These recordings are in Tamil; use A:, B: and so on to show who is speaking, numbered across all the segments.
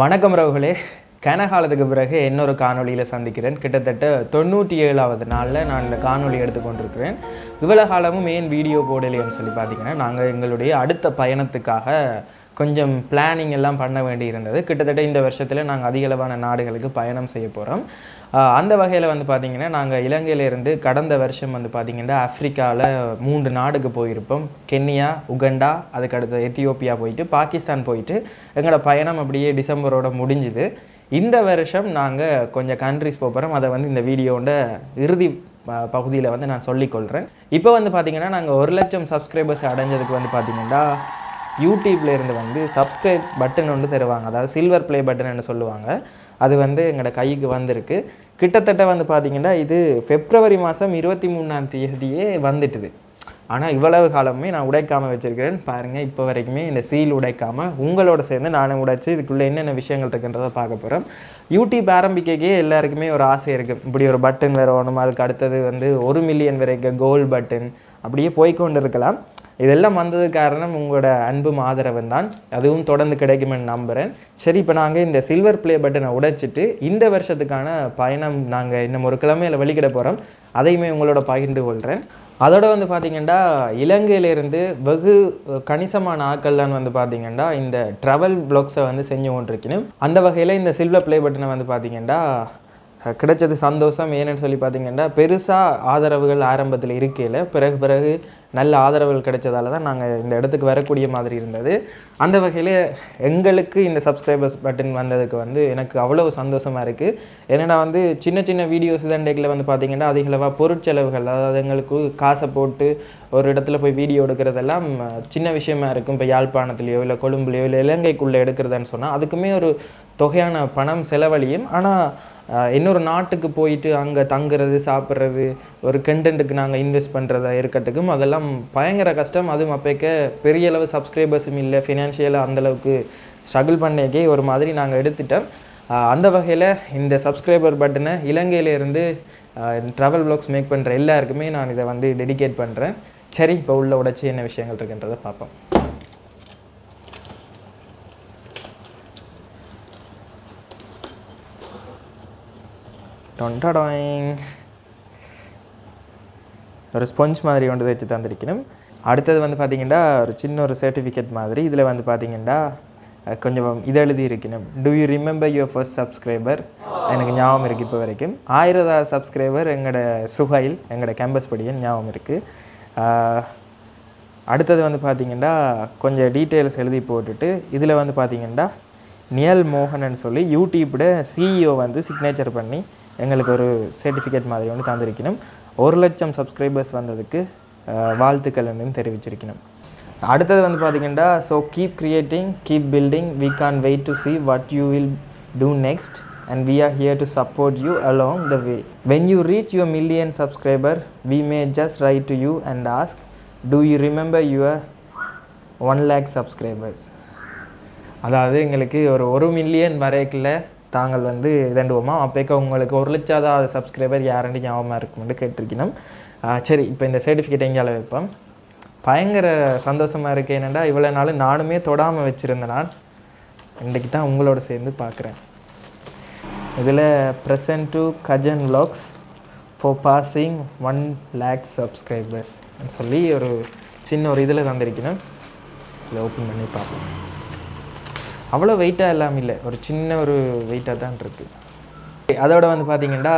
A: வணக்கம் ரவுகளே. கனகாலத்துக்கு பிறகு இன்னொரு காணொலியில் சந்திக்கிறேன். கிட்டத்தட்ட தொண்ணூற்றி ஏழாவது நாளில் நான் இந்த காணொலி எடுத்துக்கொண்டிருக்கிறேன். இவ்வளோ காலமும் ஏன் வீடியோ போடலைன்னு சொல்லி பார்த்தீங்கன்னா நாங்கள் எங்களுடைய அடுத்த பயணத்துக்காக கொஞ்சம் பிளானிங் எல்லாம் பண்ண வேண்டி இருந்தது கிட்டத்தட்ட இந்த வருஷத்தில் நாங்கள் அதிகளவான நாடுகளுக்கு பயணம் செய்ய போகிறோம் அந்த வகையில் வந்து பார்த்திங்கன்னா நாங்கள் இலங்கையிலேருந்து கடந்த வருஷம் வந்து பார்த்திங்கன்னா ஆஃப்ரிக்காவில் மூன்று நாடுக்கு போயிருப்போம். கென்யா உகண்டா அதுக்கடுத்து எத்தியோப்பியா போயிட்டு பாகிஸ்தான் போயிட்டு எங்களோட பயணம் அப்படியே டிசம்பரோட முடிஞ்சுது. இந்த வருஷம் நாங்கள் கொஞ்சம் கண்ட்ரிஸ் போகிறோம் அதை வந்து இந்த வீடியோட இறுதி பகுதியில் வந்து நான் சொல்லிக்கொள்கிறேன் இப்போ வந்து பார்த்திங்கன்னா நாங்கள் ஒரு லட்சம் சப்ஸ்கிரைபர்ஸ் அடைஞ்சதுக்கு வந்து பார்த்திங்கன்னா யூடியூப்ல இருந்து வந்து சப்ஸ்கிரைப் பட்டன் ஒன்று தருவாங்க. அதாவது சில்வர் ப்ளே பட்டன் சொல்லுவாங்க. அது வந்து எங்களோட கைக்கு வந்திருக்கு. கிட்டத்தட்ட வந்து பார்த்திங்கன்னா இது ஃபெப்ரவரி மாதம் இருபத்தி மூணாம் தேதியே வந்துட்டுது. ஆனால் இவ்வளவு காலமே நான் உடைக்காமல் வச்சுருக்கிறேன். பாருங்கள் இப்போ வரைக்குமே இந்த சீல் உடைக்காமல் உங்களோட சேர்ந்து நானும் உடைச்சி இதுக்குள்ளே என்னென்ன விஷயங்கள் இருக்குன்றதை பார்க்க போகிறோம் யூடியூப் ஆரம்பிக்கக்கே எல்லாருக்குமே ஒரு ஆசை இருக்குது இப்படி ஒரு பட்டன் வேறு அதுக்கு அடுத்தது வந்து ஒரு மில்லியன் வரைக்கும் கோல்டு பட்டன் அப்படியே போய்க்கொண்டு இருக்கலாம் இதெல்லாம் வந்தது காரணம் உங்களோட அன்பும் ஆதரவும் தான். அதுவும் தொடர்ந்து கிடைக்குமென்னு நம்புகிறேன் சரி இப்போ நாங்கள் இந்த சில்வர் ப்ளே பட்டனை உடைச்சிட்டு இந்த வருஷத்துக்கான பயணம் நாங்கள் இன்னும் ஒரு கிழமையில் வெளிக்கிட போகிறோம் அதையுமே உங்களோட பகிர்ந்து கொள்கிறேன் அதோட வந்து பார்த்திங்கன்னா இலங்கையிலேருந்து வெகு கணிசமான ஆட்கள்லாம் வந்து பார்த்திங்கன்னா இந்த ட்ராவல் ப்ளாக்ஸை வந்து செஞ்சு கொண்டிருக்கணும். அந்த வகையில் இந்த சில்வர் ப்ளே பட்டனை வந்து பார்த்திங்கன்னா கிடைச்சது சந்தோஷம் ஏன்னு சொல்லி பார்த்தீங்கன்னா பெருசாக ஆதரவுகள் ஆரம்பத்தில் இருக்கையில் பிறகு பிறகு நல்ல ஆதரவுகள் கிடைச்சதால தான் நாங்கள் இந்த இடத்துக்கு வரக்கூடிய மாதிரி இருந்தது. அந்த வகையில் எங்களுக்கு இந்த சப்ஸ்கிரைபர்ஸ் பட்டன் வந்ததுக்கு வந்து எனக்கு அவ்வளவு சந்தோஷமாக இருக்குது ஏன்னா வந்து சின்ன சின்ன வீடியோஸ் இதண்டைக்கில் வந்து பார்த்திங்கன்னா அதிகளவாக பொருட்செலவுகள் அதாவது எங்களுக்கு காசை போட்டு ஒரு இடத்துல போய் வீடியோ எடுக்கிறதெல்லாம் சின்ன விஷயமா இருக்கும். இப்போ யாழ்ப்பாணத்துலேயோ இல்லை கொழும்புலையோ இல்லை இலங்கைக்குள்ளே எடுக்கிறதுன்னு சொன்னால் அதுக்குமே ஒரு தொகையான பணம் செலவழியும். ஆனால் இன்னொரு நாட்டுக்கு போயிட்டு அங்கே தங்குறது சாப்பிட்றது ஒரு கண்டென்ட்டுக்கு நாங்கள் இன்வெஸ்ட் பண்ணுறதா இருக்கட்டுக்கும் அதெல்லாம் பயங்கர கஷ்டம். அதுவும் அப்போக்க பெரிய அளவு சப்ஸ்கிரைபர்ஸும் இல்லை ஃபினான்ஷியலாக அந்தளவுக்கு ஸ்ட்ரகிள் பண்ணிக்கே ஒரு மாதிரி நாங்கள் எடுத்துட்டோம். அந்த வகையில் இந்த சப்ஸ்கிரைபர் பட்டனை இலங்கையிலேருந்து ட்ராவல் ப்ளாக்ஸ் மேக் பண்ணுற எல்லாருக்குமே நான் இதை வந்து டெடிகேட் பண்ணுறேன் சரி இப்போ உள்ள உடச்சி என்ன விஷயங்கள் இருக்குன்றதை பார்ப்போம். டொண்டடாயிங் ஒரு ஸ்பொஞ்ச் மாதிரி ஒன்று வச்சு தந்திருக்கணும். அடுத்தது வந்து பார்த்திங்கன்னா ஒரு சின்ன ஒரு சர்டிஃபிகேட் மாதிரி. இதில் வந்து பார்த்திங்கன்னா கொஞ்சம் இது எழுதி இருக்கணும். Do you remember your first subscriber எனக்கு ஞாபகம் இருக்குது இப்போ வரைக்கும். ஆயிரதா சப்ஸ்கிரைபர் எங்களோட சுகைல் எங்களோட கேம்பஸ் படியன் ஞாபகம் இருக்குது அடுத்தது வந்து பார்த்திங்கன்னா கொஞ்சம் டீட்டெயில்ஸ் எழுதி போட்டுட்டு இதில் வந்து பார்த்திங்கன்னா நியல் மோகனன் சொல்லி யூடியூப்பில் சிஇஓ வந்து சிக்னேச்சர் பண்ணி எங்களுக்கு ஒரு சர்டிஃபிகேட் மாதிரி ஒன்று தந்திருக்கணும். ஒரு லட்சம் சப்ஸ்கிரைபர்ஸ் வந்ததுக்கு வாழ்த்துக்கள் என்று தெரிவிச்சிருக்கணும். அடுத்தது வந்து பார்த்தீங்கன்னா so keep creating keep building we can't wait to see what you will do next and we are here to support you along the way when you reach your million subscriber we may just write to you and ask do you remember your one lakh subscribers அதாவது எங்களுக்கு ஒரு ஒரு மில்லியன் வரைக்குள்ள தாங்கள் வந்து இதண்டுவோமா அப்போக்க உங்களுக்கு ஒரு லட்சாவது சப்ஸ்கிரைபர் யாருன்னு ஞாபகமாக இருக்கும்னு கேட்டிருக்கணும். சரி இப்போ இந்த சர்டிஃபிகேட் எங்கேயால வைப்போம்? பயங்கர சந்தோஷமாக இருக்குது என்னென்னா இவ்வளோ நாள் நானுமே தொடாமல் வச்சுருந்தேன் நான் இன்றைக்கு தான் உங்களோட சேர்ந்து பார்க்குறேன் இதில் present to Gajan vlogs for passing one lakh subscribers சொல்லி ஒரு சின்ன ஒரு இதில் தந்திருக்கணும். இதில் ஓப்பன் பண்ணி பார்ப்போம். அவ்வளோ வெயிட்டாக எல்லாம் இல்லை. ஒரு சின்ன ஒரு வெயிட்டாக தான் இருக்குது அதோட வந்து பார்த்தீங்கன்னா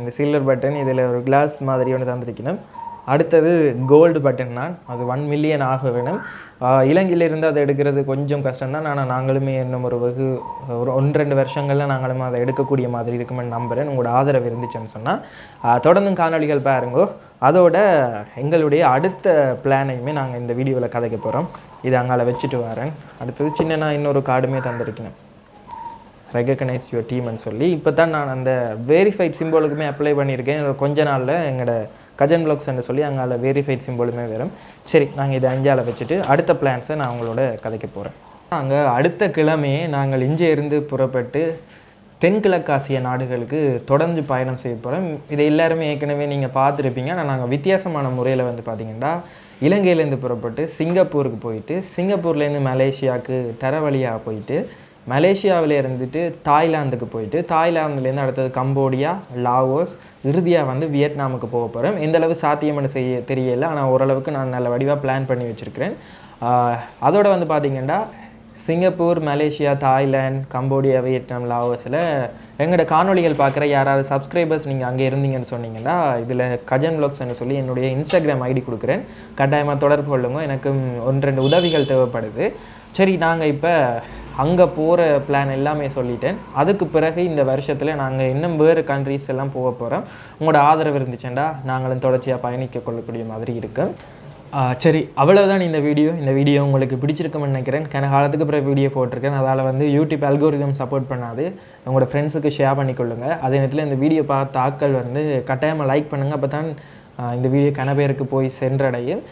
A: இந்த சில்வர் பட்டன் இதில் ஒரு கிளாஸ் மாதிரி ஒன்று தந்திருக்கணும். அடுத்தது கோல்டு பட்டன் தான் அது ஒன் மில்லியன் ஆக வேணும். இலங்கையிலிருந்து அதை எடுக்கிறது கொஞ்சம் கஷ்டம்தான். ஆனால் நாங்களுமே இன்னும் ஒரு வெகு ஒரு ஒன்று ரெண்டு வருஷங்களில் நாங்களும் அதை எடுக்கக்கூடிய மாதிரி இருக்குமென்னு நம்புகிறேன் உங்களோட ஆதரவு இருந்துச்சுன்னு சொன்னால் தொடர்ந்தும் காணொலிகள் பாருங்கோ. அதோட எங்களுடைய அடுத்த பிளானையுமே நாங்கள் இந்த வீடியோவில் கதைக்க போகிறோம் இது அங்கால வச்சுட்டு வரேன். அடுத்தது சின்ன இன்னொரு கார்டுமே தந்திருக்கேன் ரெகக்னைஸ் யுவர் டீம்னு சொல்லி. இப்போ தான் நான் அந்த வெரிஃபைட் சிம்போலுக்குமே அப்ளை பண்ணியிருக்கேன். கொஞ்ச நாளில் எங்களோட கஜன் பிளாக்ஸ்ன்னு சொல்லி அங்கே அதில் வெரிஃபைட் சிம்பிளுமே வரும். சரி நாங்கள் இதை அஞ்சால் வச்சுட்டு அடுத்த பிளான்ஸை நான் உங்களோட கதைக்க போகிறேன் நாங்கள் அடுத்த கிழமையே நாங்கள் இங்கே இருந்து புறப்பட்டு தென்கிழக்காசிய நாடுகளுக்கு தொடர்ந்து பயணம் செய்ய போகிறோம் இதை எல்லாருமே ஏற்கனவே நீங்கள் பார்த்துருப்பீங்க. ஆனால் நாங்கள் வித்தியாசமான முறையில் வந்து பார்த்திங்கன்னா இலங்கையிலேருந்து புறப்பட்டு சிங்கப்பூருக்கு போயிட்டு சிங்கப்பூர்லேருந்து மலேசியாவுக்கு தர வழியாக போயிட்டு மலேசியாவில் இருந்துட்டு தாய்லாந்துக்கு போயிட்டு தாய்லாந்துலேருந்து அடுத்தது கம்போடியா லாவோஸ் இறுதியாக வந்து வியட்நாமுக்கு போக போகிறேன் எந்தளவு சாத்தியம்னு செய்ய தெரியல ஆனால் ஓரளவுக்கு நான் நல்ல வடிவாக பிளான் பண்ணி வச்சுருக்கிறேன். அதோட வந்து பார்த்திங்கன்னா Singapore Malaysia Thailand Cambodia Vietnam லாவோஸில் எங்களோட காணொளிகள் பார்க்குற யாராவது சப்ஸ்கிரைபர்ஸ் நீங்கள் அங்கே இருந்தீங்கன்னு சொன்னீங்கன்னா இதில் கஜன் வ்ளாக்ஸ்னு சொல்லி என்னுடைய இன்ஸ்டாகிராம் ஐடி கொடுக்குறேன். கட்டாயமாக தொடர்பு கொள்ளுங்க. எனக்கு ஒன்று ரெண்டு உதவிகள் தேவைப்படுது. சரி நாங்கள் இப்போ அங்கே போகிற பிளான் எல்லாமே சொல்லிட்டேன். அதுக்கு பிறகு இந்த வருஷத்தில் நாங்கள் இன்னும் வேறு கண்ட்ரீஸ் எல்லாம் போக போகிறோம். உங்களோட ஆதரவு இருந்துச்சுன்னா நாங்களும் தொடர்ச்சியாக பயணிக்க கொள்ளக்கூடிய மாதிரி இருக்கும் சரி அவ்வளோதான் இந்த வீடியோ. இந்த வீடியோ உங்களுக்கு பிடிச்சிருக்கும்னு நினைக்கிறேன். கன காலத்துக்கு பிறகு வீடியோ போட்டிருக்கேன். அதால் வந்து யூடியூப் அல்கோரிதம் சப்போர்ட் பண்ணாது. உங்களோட ஃப்ரெண்ட்ஸுக்கு ஷேர் பண்ணிக்கொள்ளுங்கள் அதே நேரத்தில் இந்த வீடியோ பார்த்த ஆட்கள் வந்து கட்டாயமாக லைக் பண்ணுங்கள் அப்போ தான் இந்த வீடியோ கன பேருக்கு போய் சென்றடையும்.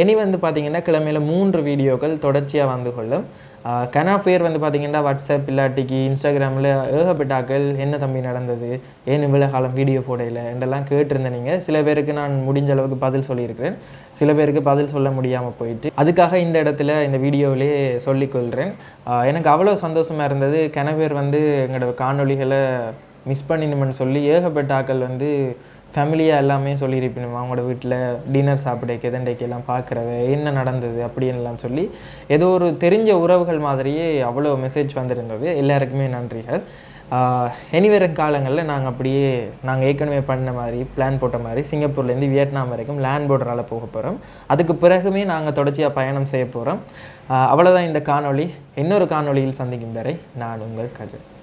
A: இனி வந்து பார்த்தீங்கன்னா கிழமையில் மூன்று வீடியோக்கள் தொடர்ச்சியாக வந்து கொள்ளும். ஆஹ் பேர் வந்து பார்த்தீங்கன்னா வாட்ஸ்அப் இல்லாட்டிக்கு இன்ஸ்டாகிராமில் ஏகப்பட்டாக்கள் என்ன தம்பி நடந்தது? ஏன் இவ்வளோ காலம் வீடியோ போடையில் என்றெல்லாம் கேட்டிருந்த நீங்கள் சில பேருக்கு நான் முடிஞ்ச அளவுக்கு பதில் சொல்லியிருக்கிறேன். சில பேருக்கு பதில் சொல்ல முடியாமல் போயிட்டு அதுக்காக இந்த இடத்துல இந்த வீடியோவிலே சொல்லிக்கொள்கிறேன் எனக்கு அவ்வளோ சந்தோஷமாக இருந்தது. கன பேர் வந்து எங்களோட காணொளிகளை மிஸ் பண்ணினுமென்னு சொல்லி ஏகப்பட்ட ஆக்கள் வந்து ஃபேமிலியாக எல்லாமே சொல்லியிருப்பேன் அவங்களோட வீட்டில் டின்னர் சாப்பிட கெதண்டைக்கெல்லாம் எல்லாம் பார்க்குறவ என்ன நடந்தது அப்படின்லாம் சொல்லி ஏதோ ஒரு தெரிஞ்ச உறவுகள் மாதிரியே அவ்வளோ மெசேஜ் வந்திருந்தது. எல்லாருக்குமே நன்றிகள் இனி காலங்களில் நாங்கள் அப்படியே நாங்கள் ஏற்கனவே பண்ண மாதிரி பிளான் போட்ட மாதிரி சிங்கப்பூர்லேருந்து வியட்நாம் வரைக்கும் லேண்ட் போர்டரால் போக போகிறோம் அதுக்கு பிறகுமே நாங்கள் தொடர்ச்சியாக பயணம் செய்ய போகிறோம் அவ்வளோதான் இந்த காணொளி. இன்னொரு காணொளியில் சந்திக்கும் வரை நான் உங்கள் கஜன்.